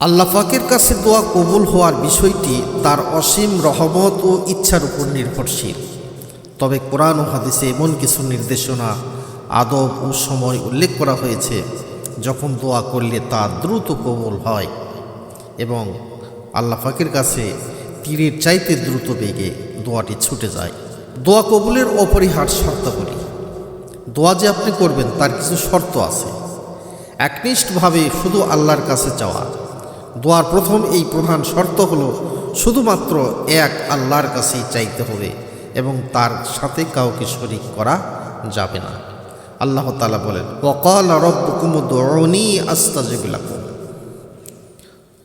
আল্লাহ পাকের কাছে দোয়া কবুল হওয়ার বিষয়টি তার অসীম রহমত ও ইচ্ছার উপর নির্ভরশীল। তবে কোরআন ও হাদিসে এমন কিছু নির্দেশনা, আদব ও সময় উল্লেখ করা হয়েছে, যখন দোয়া করলে তা দ্রুত কবুল হয় এবং আল্লাহ পাকের কাছে তীরের চাইতে দ্রুত বেগে দোয়াটি ছুটে যায়। দোয়া কবুলের অপরিহার শর্তাবলী। দোয়া যে আপনি করবেন তার কিছু শর্ত আছে। একনিষ্ঠভাবে শুধু আল্লাহর কাছে চাওয়া দোয়ার প্রথম এই প্রধান শর্ত হল শুধুমাত্র এক আল্লাহর কাছেই চাইতে হবে এবং তার সাথে কাউকে শরিক করা যাবে না। আল্লাহ তালা বলেন ওকাল রব্বকুম দৌড়নি আস্তাজিবিলাকুম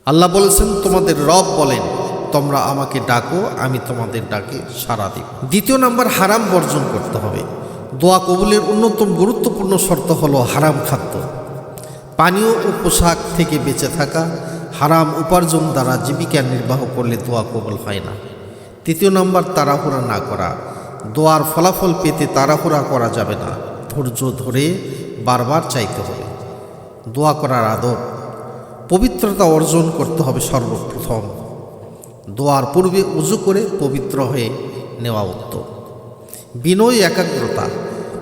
আল্লাহ বলেছেন, তোমাদের রব বলেন, তোমরা আমাকে ডাকো, আমি তোমাদের ডাকে সাড়া দিব। দ্বিতীয় নাম্বার, হারাম বর্জন করতে হবে। দোয়া কবুলের অন্যতম গুরুত্বপূর্ণ শর্ত হলো হারাম খাদ্য। পানীয় ও পোশাক থেকে বেঁচে থাকা হারাম উপার্জন দ্বারা জীবিকা নির্বাহ করলে দোয়া কবল হয় না। তৃতীয় নম্বর, তাড়াহুড়া না করা। দোয়ার ফলাফল পেতে তাড়াহুড়া করা যাবে না। ধৈর্য ধরে বারবার চাইতে হবে। দোয়া করার আদব। পবিত্রতা অর্জন করতে হবে সর্বপ্রথম। দোয়ার পূর্বে উজু করে পবিত্র হয়ে নেওয়া উত্তম। বিনয় একাগ্রতা।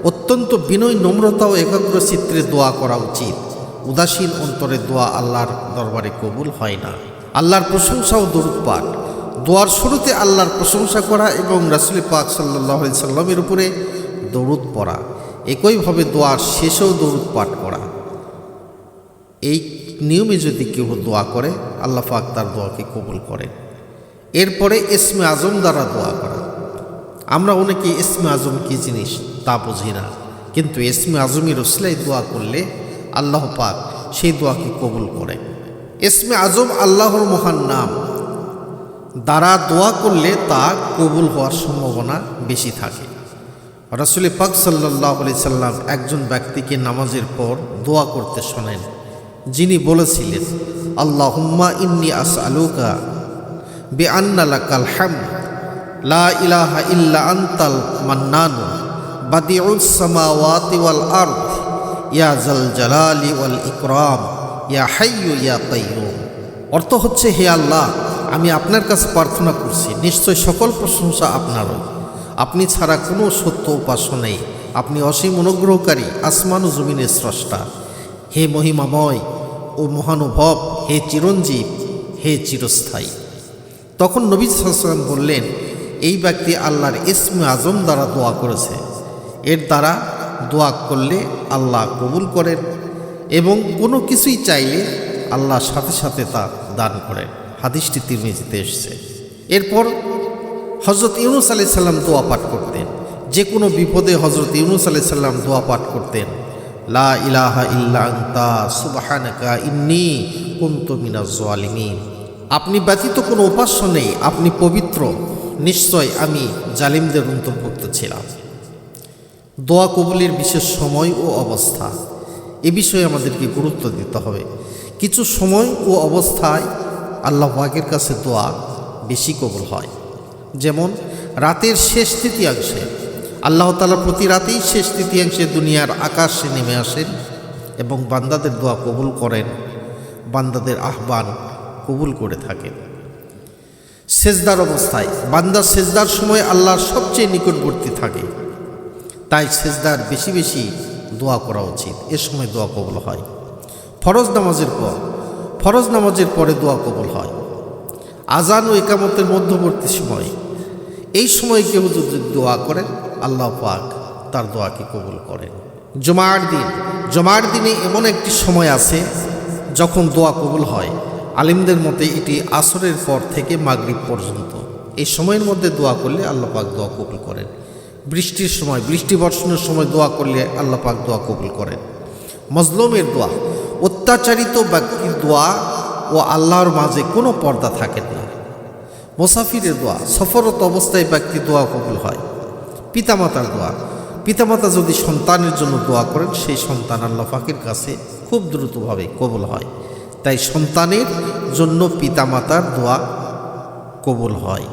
অত্যন্ত বিনয় নম্রতা ও একাগ্র চিত্রে দোয়া করা উচিত। উদাসীন অন্তরে দোয়া আল্লাহর দরবারে কবুল হয় না। আল্লাহর প্রশংসা ও দোয়ার শুরুতে আল্লাহর প্রশংসা করা এবং রাসুল পাক সাল্লাহ সাল্লামের উপরে দরুদ পড়া। একইভাবে দোয়ার শেষেও দরুদ পাঠ করা। এই নিয়মে যদি কেউ দোয়া করে, আল্লাহ পাক তার দোয়াকে কবুল করেন। এরপরে ইসমে আজম দ্বারা দোয়া করা। আমরা অনেকে ইসমে আজম কী জিনিস তা বুঝি না। কিন্তু ইসমে আজমের রসলাই দোয়া করলে আল্লাহ পাক সেই দোয়াকে কবুল করে। ইসমে আজম আল্লাহর মহান নাম। দ্বারা দোয়া করলে তা কবুল হওয়ার সম্ভাবনা বেশি থাকে। রাসুল পাক সাল্লাহ আলি সাল্লাম একজন ব্যক্তিকে নামাজের পর দোয়া করতে শোনেন। যিনি বলেছিলেন আল্লাহ হুম্মা ইন্নি আস আলুকা বে আন্নালাকাল হ্যাম লা ইলাহা ইল্লা আন্তাল মান্নানু। বাদিউস সামাওয়াতি ওয়াল আরদ। ইয়া জাল জালালি ওয়াল ইকরাম, ইয়া হাইয়ু ইয়া কাইয়ুম। অর্থ হচ্ছে, হে আল্লাহ, আমি আপনার কাছে প্রার্থনা করছি, নিশ্চয় সকল প্রশংসা আপনারও আপনি ছাড়া কোনো সত্য উপাস্য নেই। আপনি অসীম অনুগ্রহকারী, আসমান ও জমিনের স্রষ্টা। হে মহিমাময় ও মহানুভব, হে চিরঞ্জীব, হে চিরস্থায়ী। তখন নবী সাল্লাম বললেন, এই ব্যক্তি আল্লাহর ইসমে আজম দ্বারা দোয়া করেছে। এর দ্বারা দোয়া করলে আল্লাহ কবুল করেন এবং কোনো কিছুই চাইলে আল্লাহ সাথে সাথে তা দান করেন। হাদিসটি তিরমিজিতে এসছে। এরপর হজরত ইউনুস আলি সাল্লাম দোয়া পাঠ করতেন। যে কোনো বিপদে হজরত ইউনুস আলি সাল্লাম দোয়া পাঠ করতেন। লা ইলাহা ইল্লা আন্তা, সুবাহানাকা ইন্নি কুন্তু মিনাজ জালিমিন। আপনি ব্যতীত কোনো উপাস্য নেই, আপনি পবিত্র। নিশ্চয় আমি জালিমদের অন্তর্ভুক্ত ছিলাম। দোয়া কবুলের বিশেষ সময় ও অবস্থা। এ বিষয়ে আমাদেরকে গুরুত্ব দিতে হবে। কিছু সময় ও অবস্থায় আল্লাহ পাকের কাছে দোয়া বেশি কবুল হয়। যেমন, রাতের শেষ তৃতীয়াংশে আল্লাহ তালা প্রতি রাতেই শেষ তৃতীয়াংশে দুনিয়ার আকাশে নেমে আসেন এবং বান্দাদের দোয়া কবুল করেন, বান্দাদের আহ্বান কবুল করে থাকেন। সেজদার অবস্থায়, বান্দা সেজদার সময় আল্লাহর সবচেয়ে নিকটবর্তী থাকে। তাই সেজদার বেশি বেশি দোয়া করা উচিত। এ সময় দোয়া কবল হয়। ফরজ নামাজের পর, ফরজ নামাজের পরে দোয়া কবল হয়। আজান ও একামতের মধ্যবর্তী সময়, এই সময় কেউ যদি দোয়া করেন, আল্লাহ পাক তার দোয়াকে কবুল করেন। জমার দিন, জমার দিনে এমন একটি সময় আছে, যখন দোয়া কবুল হয়। আলিমদের মতে এটি আসরের পর থেকে মাগরিব পর্যন্ত। এই সময়ের মধ্যে দোয়া করলে আল্লাহ পাক দোয়া কবুল করেন। বৃষ্টির সময়, বৃষ্টি বর্ষণের সময় দোয়া করলে আল্লাহ পাক দোয়া কবুল করেন। মজলুমের দোয়া, অত্যাচারিত ব্যক্তির দোয়া ও আল্লাহর মাঝে কোনো পর্দা থাকে না। মোসাফিরের দোয়া সফরত অবস্থায় ব্যক্তি দোয়া কবুল হয়। পিতামাতার দোয়া, পিতামাতা যদি সন্তানের জন্য দোয়া করেন, সেই সন্তান আল্লাহ পাকের কাছে খুব দ্রুতভাবে কবুল হয়। তাই সন্তানের জন্য পিতামাতার দোয়া কবুল হয়।